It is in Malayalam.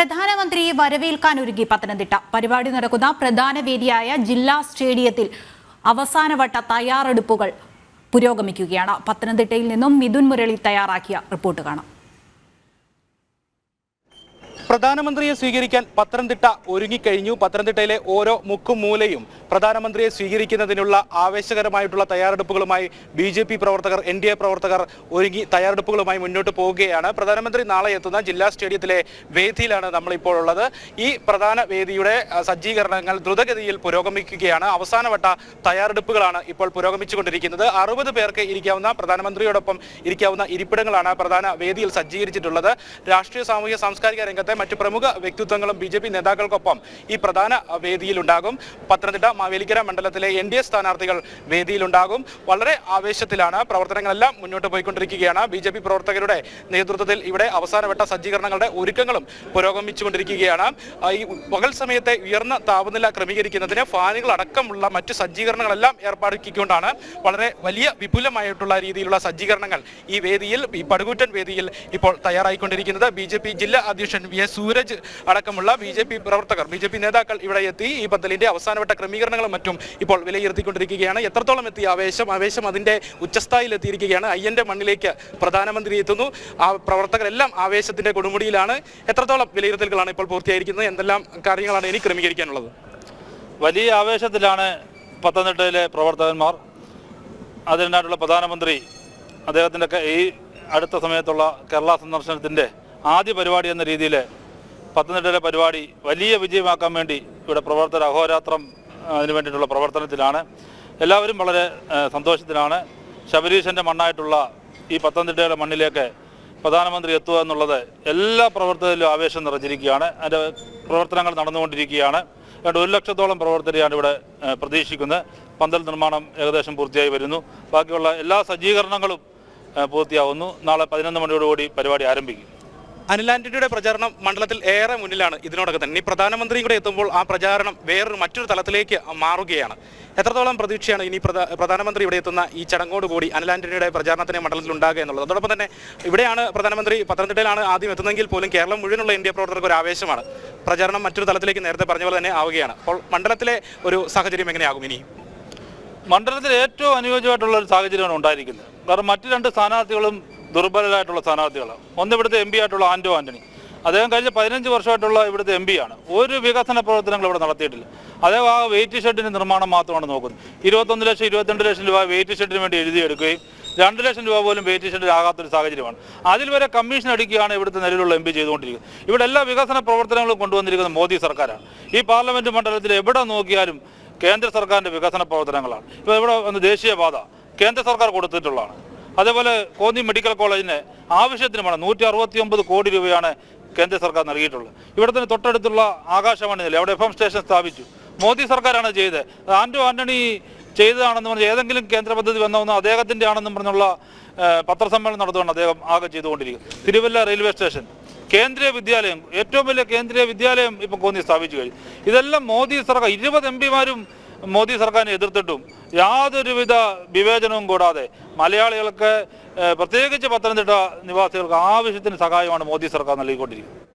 പ്രധാനമന്ത്രിയെ വരവേൽക്കാൻ ഒരുങ്ങി പത്തനംതിട്ട. പരിപാടി നടക്കുന്ന പ്രധാന വേദിയായ ജില്ലാ സ്റ്റേഡിയത്തിൽ അവസാനവട്ട തയ്യാറെടുപ്പുകൾ പുരോഗമിക്കുകയാണ്. പത്തനംതിട്ടയിൽ നിന്നും മിഥുൻ മുരളി തയ്യാറാക്കിയ റിപ്പോർട്ട് കാണാം. പ്രധാനമന്ത്രിയെ സ്വീകരിക്കാൻ പത്തനംതിട്ട ഒരുങ്ങിക്കഴിഞ്ഞു. പത്തനംതിട്ടയിലെ ഓരോ മുക്കും മൂലയും പ്രധാനമന്ത്രിയെ സ്വീകരിക്കുന്നതിനുള്ള ആവേശകരമായിട്ടുള്ള തയ്യാറെടുപ്പുകളുമായി ബി ജെ പി പ്രവർത്തകർ എൻ ഡി എ പ്രവർത്തകർ ഒരുങ്ങി തയ്യാറെടുപ്പുകളുമായി മുന്നോട്ട് പോവുകയാണ്. പ്രധാനമന്ത്രി നാളെ എത്തുന്ന ജില്ലാ സ്റ്റേഡിയത്തിലെ വേദിയിലാണ് നമ്മളിപ്പോൾ ഉള്ളത് ഈ പ്രധാന വേദിയുടെ സജ്ജീകരണങ്ങൾ ദ്രുതഗതിയിൽ പുരോഗമിക്കുകയാണ്. അവസാനവട്ട തയ്യാറെടുപ്പുകളാണ് ഇപ്പോൾ പുരോഗമിച്ചുകൊണ്ടിരിക്കുന്നത്. അറുപത് പേർക്ക് ഇരിക്കാവുന്ന പ്രധാനമന്ത്രിയോടൊപ്പം ഇരിക്കാവുന്ന ഇരിപ്പിടങ്ങളാണ് പ്രധാന വേദിയിൽ സജ്ജീകരിച്ചിട്ടുള്ളത്. രാഷ്ട്രീയ സാമൂഹ്യ സാംസ്കാരിക രംഗത്തെ മറ്റു പ്രമുഖ വ്യക്തിത്വങ്ങളും ബി ജെ പി നേതാക്കൾക്കൊപ്പം ഈ പ്രധാന വേദിയിലുണ്ടാകും. പത്തനംതിട്ട മാവേലിക്കര മണ്ഡലത്തിലെ എൻ ഡി എ സ്ഥാനാർത്ഥികൾ വേദിയിലുണ്ടാകും. വളരെ ആവേശത്തിലാണ് പ്രവർത്തനങ്ങളെല്ലാം മുന്നോട്ട് പോയിക്കൊണ്ടിരിക്കുകയാണ്. ബി ജെ പി പ്രവർത്തകരുടെ നേതൃത്വത്തിൽ ഇവിടെ അവസാനവട്ട സജ്ജീകരണങ്ങളുടെ ഒരുക്കങ്ങളും പുരോഗമിച്ചുകൊണ്ടിരിക്കുകയാണ്. ഈ പകൽ സമയത്തെ ഉയർന്ന താപനില ക്രമീകരിക്കുന്നതിന് ഫാനുകൾ അടക്കമുള്ള മറ്റു സജ്ജീകരണങ്ങളെല്ലാം ഏർപ്പാടാക്കിക്കൊണ്ടാണ് വളരെ വലിയ വിപുലമായിട്ടുള്ള രീതിയിലുള്ള സജ്ജീകരണങ്ങൾ ഈ വേദിയിൽ ഈ പടുകൂറ്റൻ വേദിയിൽ ഇപ്പോൾ തയ്യാറായിക്കൊണ്ടിരിക്കുന്നത്. ബി ജില്ലാ അധ്യക്ഷൻ വി സൂരജ് അടക്കമുള്ള ബി ജെ പി പ്രവർത്തകർ ബി ജെ പി നേതാക്കൾ ഇവിടെ എത്തി ഈ പന്തലിന്റെ അവസാനവട്ട ക്രമീകരണങ്ങളും മറ്റും ഇപ്പോൾ വിലയിരുത്തിക്കൊണ്ടിരിക്കുകയാണ്. എത്രത്തോളം എത്തി ആവേശം? ആവേശം അതിന്റെ ഉച്ചസ്ഥായിൽ എത്തിയിരിക്കുകയാണ്. അയ്യന്റെ മണ്ണിലേക്ക് പ്രധാനമന്ത്രി എത്തുന്നു. ആ പ്രവർത്തകരെല്ലാം ആവേശത്തിന്റെ കൊടുമുടിയിലാണ്. എത്രത്തോളം വിലയിരുത്തലുകളാണ് ഇപ്പോൾ പൂർത്തിയായിരിക്കുന്നത്? എന്തെല്ലാം കാര്യങ്ങളാണ് ഇനി ക്രമീകരിക്കാനുള്ളത്? വലിയ ആവേശത്തിലാണ് പത്തനംതിട്ടയിലെ പ്രവർത്തകന്മാർ. അതിനായിട്ടുള്ള പ്രധാനമന്ത്രി അദ്ദേഹത്തിന്റെ ഈ അടുത്ത സമയത്തുള്ള കേരള സന്ദർശനത്തിന്റെ ആദ്യ പരിപാടി എന്ന രീതിയിൽ പത്തനംതിട്ടയിലെ പരിപാടി വലിയ വിജയമാക്കാൻ വേണ്ടി ഇവിടെ പ്രവർത്തകർ അഹോരാത്രം അതിനു വേണ്ടിയിട്ടുള്ള പ്രവർത്തനത്തിലാണ്. എല്ലാവരും വളരെ സന്തോഷത്തിലാണ്. ശബരീശന്റെ മണ്ണായിട്ടുള്ള ഈ പത്തനംതിട്ടയുടെ മണ്ണിലേക്ക് പ്രധാനമന്ത്രി എത്തുക എന്നുള്ളത് എല്ലാ പ്രവർത്തകരിലും ആവേശം നിറഞ്ഞിരിക്കുകയാണ്. അതിന്റെ പ്രവർത്തനങ്ങൾ നടന്നുകൊണ്ടിരിക്കുകയാണ്. ഏതാണ്ട് ഒരു ലക്ഷത്തോളം പ്രവർത്തകരെയാണ് ഇവിടെ പ്രതീക്ഷിക്കുന്നത്. പന്തൽ നിർമ്മാണം ഏകദേശം പൂർത്തിയായി വരുന്നു. ബാക്കിയുള്ള എല്ലാ സജ്ജീകരണങ്ങളും പൂർത്തിയാവുന്നു. നാളെ പതിനൊന്ന് മണിയോടുകൂടി പരിപാടി ആരംഭിക്കും. അനിൽ ആന്റണിയുടെ പ്രചാരണം മണ്ഡലത്തിൽ ഏറെ മുന്നിലാണ് ഇതിനോടൊക്കെ തന്നെ. ഈ പ്രധാനമന്ത്രിയും കൂടെ എത്തുമ്പോൾ ആ പ്രചാരണം വേറൊരു മറ്റൊരു തലത്തിലേക്ക് മാറുകയാണ്. എത്രത്തോളം പ്രതീക്ഷയാണ് ഇനി പ്രധാനമന്ത്രി ഇവിടെ എത്തുന്ന ഈ ചടങ്ങോടുകൂടി അനിൽ ആന്റണിയുടെ പ്രചാരണത്തിന് മണ്ഡലത്തിൽ ഉണ്ടാകുക എന്നുള്ളത്? അതോടൊപ്പം തന്നെ ഇവിടെയാണ് പ്രധാനമന്ത്രി പത്തനംതിട്ടയിലാണ് ആദ്യം എത്തുന്നതെങ്കിൽ പോലും കേരളം മുഴുവനുള്ള ഇന്ത്യ പ്രവർത്തകർക്ക് ഒരു ആവേശമാണ്. പ്രചാരണം മറ്റൊരു തലത്തിലേക്ക് നേരത്തെ പറഞ്ഞ പോലെ തന്നെ ആവുകയാണ്. അപ്പോൾ മണ്ഡലത്തിലെ ഒരു സാഹചര്യം എങ്ങനെയാകും ഇനി? മണ്ഡലത്തിൽ ഏറ്റവും അനുയോജ്യമായിട്ടുള്ള ഒരു സാഹചര്യമാണ് ഉണ്ടായിരിക്കുന്നത്. കാരണം മറ്റു രണ്ട് സ്ഥാനാർത്ഥികളും ദുർബലരായിട്ടുള്ള സ്ഥാനാർത്ഥികളാണ് ഒന്ന് ഇവിടുത്തെ എം പി ആയിട്ടുള്ള ആന്റോ ആന്റണി അദ്ദേഹം കഴിഞ്ഞ പതിനഞ്ച് വർഷമായിട്ടുള്ള ഇവിടുത്തെ എം ആണ്. ഒരു വികസന പ്രവർത്തനങ്ങൾ ഇവിടെ നടത്തിയിട്ടില്ല. അദ്ദേഹം ആ വെയിറ്റ് ഷെഡിന്റെ നിർമ്മാണം മാത്രമാണ് നോക്കുന്നത്. ഇരുപത്തൊന്ന് ലക്ഷം ഇരുപത്തിരണ്ട് ലക്ഷം രൂപ വെയിറ്റ് ഷെഡിന് വേണ്ടി എഴുതിയെടുക്കുകയും രണ്ട് ലക്ഷം രൂപ പോലും വെയിറ്റ് ഷെഡിൽ ആകാത്തൊരു സാഹചര്യമാണ്. അതിൽ വരെ കമ്മീഷൻ അടിക്കുകയാണ് ഇവിടുത്തെ നിലവിലുള്ള എം പി ചെയ്തുകൊണ്ടിരിക്കുന്നത്. ഇവിടെ എല്ലാ വികസന പ്രവർത്തനങ്ങളും കൊണ്ടുവന്നിരിക്കുന്നത് മോദി സർക്കാരാണ്. ഈ പാർലമെന്റ് മണ്ഡലത്തിൽ എവിടെ നോക്കിയാലും കേന്ദ്ര സർക്കാരിന്റെ വികസന പ്രവർത്തനങ്ങളാണ്. ഇപ്പോൾ ഇവിടെ ദേശീയപാത കേന്ദ്ര സർക്കാർ കൊടുത്തിട്ടുള്ളതാണ്. അതേപോലെ കോന്നി മെഡിക്കൽ കോളേജിന് ആവശ്യത്തിന് വേണം നൂറ്റി അറുപത്തി ഒമ്പത് കോടി രൂപയാണ് കേന്ദ്ര സർക്കാർ നൽകിയിട്ടുള്ളത്. ഇവിടെ തന്നെ തൊട്ടടുത്തുള്ള ആകാശവാണി നില അവിടെ എഫ് എം സ്റ്റേഷൻ സ്ഥാപിച്ചു. മോദി സർക്കാരാണ് ചെയ്തത്. ആൻഡോ ആന്റോ ആന്റണി ചെയ്തതാണെന്ന് പറഞ്ഞ് ഏതെങ്കിലും കേന്ദ്ര പദ്ധതി വന്നതെന്ന് അദ്ദേഹത്തിന്റെ ആണെന്നും പറഞ്ഞുള്ള പത്രസമ്മേളനം നടത്തുകയാണ് അദ്ദേഹം ആകെ ചെയ്തുകൊണ്ടിരിക്കുന്നത്. Thiruvalla railway station. കേന്ദ്രീയ വിദ്യാലയം. ഏറ്റവും വലിയ കേന്ദ്രീയ വിദ്യാലയം ഇപ്പം കോന്നി സ്ഥാപിച്ചു കഴിഞ്ഞു. ഇതെല്ലാം മോദി സർക്കാർ ഇരുപത് എം പിമാരും മോദി സർക്കാരിനെ എതിർത്തിട്ടും യാതൊരുവിധ വിവേചനവും കൂടാതെ മലയാളികൾക്ക് പ്രത്യേകിച്ച് പത്തനംതിട്ട നിവാസികൾക്ക് ആവശ്യത്തിന് സഹായമാണ് മോദി സർക്കാർ നൽകിക്കൊണ്ടിരിക്കുന്നത്.